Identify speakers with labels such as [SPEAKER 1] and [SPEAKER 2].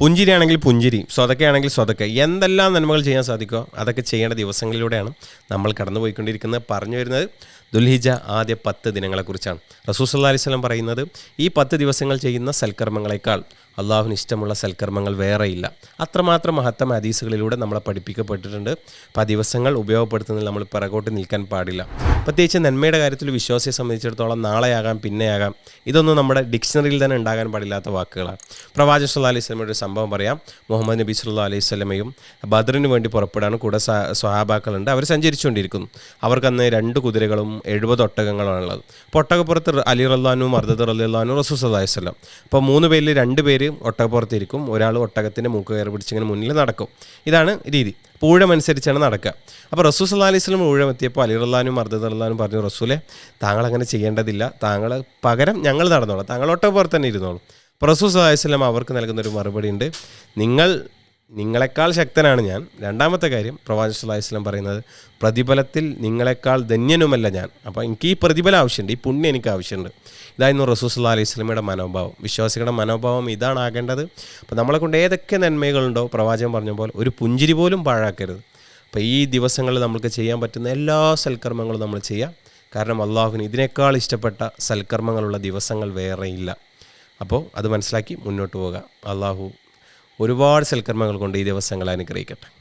[SPEAKER 1] പുഞ്ചിരിയാണെങ്കിൽ പുഞ്ചിരി സ്വതക്കയാണെങ്കിൽ സ്വതക്ക. എന്തെല്ലാം നന്മകൾ ചെയ്യാൻ സാധിക്കുമോ അതൊക്കെ ചെയ്യേണ്ട ദിവസങ്ങളിലൂടെയാണ് നമ്മൾ കടന്നുപോയിക്കൊണ്ടിരിക്കുന്നത്. പറഞ്ഞു വരുന്നത് ദുൽഹിജ ആദ്യ പത്ത് ദിനങ്ങളെക്കുറിച്ചാണ്. റസൂസ് അലൈഹി സ്വലം പറയുന്നത് ഈ പത്ത് ദിവസങ്ങൾ ചെയ്യുന്ന സൽക്കർമ്മങ്ങളെക്കാൾ അള്ളാഹുവിന് ഇഷ്ടമുള്ള സൽക്കർമ്മങ്ങൾ വേറെയില്ല. അത്രമാത്രം മഹത്തം ഹദീസുകളിലൂടെ നമ്മളെ പഠിപ്പിക്കപ്പെട്ടിട്ടുണ്ട്. അപ്പോൾ ആ ദിവസങ്ങൾ ഉപയോഗപ്പെടുത്തുന്നതിൽ നമ്മൾ പിറകോട്ട് നിൽക്കാൻ പാടില്ല. പ്രത്യേകിച്ച് നന്മയുടെ കാര്യത്തിൽ വിശ്വാസിയെ സംബന്ധിച്ചിടത്തോളം നാളെയാകാം പിന്നെയാകാം. ഇതൊന്നും നമ്മുടെ ഡിക്ഷണറിയിൽ തന്നെ ഉണ്ടാകാൻ പാടില്ലാത്ത വാക്കുകളാണ്. പ്രവാചക സല്ലാ അലൈഹി സ്വലമയുടെ ഒരു സംഭവം പറയാം. മുഹമ്മദ് നബി സല്ലാ അലൈഹി സ്വലമയും ബദറിന് വേണ്ടി പുറപ്പെടാണ്. കൂടെ സ്വഹാബാക്കളുണ്ട്. അവർ സഞ്ചരിച്ചുകൊണ്ടിരിക്കുന്നു. അവർക്കന്ന് രണ്ട് കുതിരകളും എഴുപത് ഒട്ടകങ്ങളുമാണ് ഉള്ളത് അപ്പോൾ ഒട്ടകപ്പുറത്ത് അലി റല്ലാനും അർദത്ത് റല്ലാനും റസൂ അലൈഹി സ്വലം അപ്പോൾ മൂന്ന് പേരിൽ രണ്ട് പേര് ഒട്ടകപ്പുറത്തിരിക്കും. ഒരാൾ ഒട്ടകത്തിന്റെ മൂക്ക് കയറി പിടിച്ചിങ്ങനെ മുന്നിൽ നടക്കും. ഇതാണ് രീതി. അപ്പോൾ ഊഴമനുസരിച്ചാണ് നടക്കുക. അപ്പോൾ റസൂൽ സല്ലാ അലൈഹി സ്വലം ഊഴമെത്തിയപ്പോൾ അലി റല്ലാനും അർദത്ത് റല്ലാനും പറഞ്ഞു റസൂലെ താങ്കൾ അങ്ങനെ ചെയ്യേണ്ടതില്ല. താങ്കൾ പകരം ഞങ്ങൾ നടന്നോളാം. താങ്കൾ ഒട്ടകപ്പുറത്ത് തന്നെ ഇരുന്നോളൂ. അപ്പോൾ റസൂൽ സല്ലാ സ്വലം അവർക്ക് നൽകുന്നൊരു മറുപടി ഉണ്ട്. നിങ്ങൾ നിങ്ങളെക്കാൾ ശക്തനാണ് ഞാൻ. രണ്ടാമത്തെ കാര്യം പ്രവാചക സ്വല്ലല്ലാഹി അലൈഹി പറയുന്നത് പ്രതിഫലത്തിൽ നിങ്ങളെക്കാൾ ധന്യനുമല്ല ഞാൻ. അപ്പോൾ എനിക്ക് ഈ പ്രതിഫലം ആവശ്യമുണ്ട് ഈ പുണ്യം എനിക്ക് ആവശ്യമുണ്ട്. ഇതായിരുന്നു റസൂസ് അല്ലാ അലൈഹി സ്വലമിയുടെ മനോഭാവം. വിശ്വാസികളുടെ മനോഭാവം ഇതാണ് ആകേണ്ടത് അപ്പോൾ നമ്മളെ കൊണ്ട് ഏതൊക്കെ നന്മകളുണ്ടോ പ്രവാചകൻ പറഞ്ഞ പോലെ ഒരു പുഞ്ചിരി പോലും പാഴാക്കരുത്. അപ്പോൾ ഈ ദിവസങ്ങളിൽ നമുക്ക് ചെയ്യാൻ പറ്റുന്ന എല്ലാ സൽക്കർമ്മങ്ങളും നമ്മൾ ചെയ്യാം. കാരണം അള്ളാഹുവിന് ഇതിനേക്കാൾ ഇഷ്ടപ്പെട്ട സൽക്കർമ്മങ്ങളുള്ള ദിവസങ്ങൾ വേറെയില്ല. അപ്പോൾ അത് മനസ്സിലാക്കി മുന്നോട്ട് പോകാം. അള്ളാഹു ഒരുപാട് സൽക്കർമ്മങ്ങൾ കൊണ്ട് ഈ ദിവസങ്ങൾ അനുഗ്രഹിക്കട്ടെ.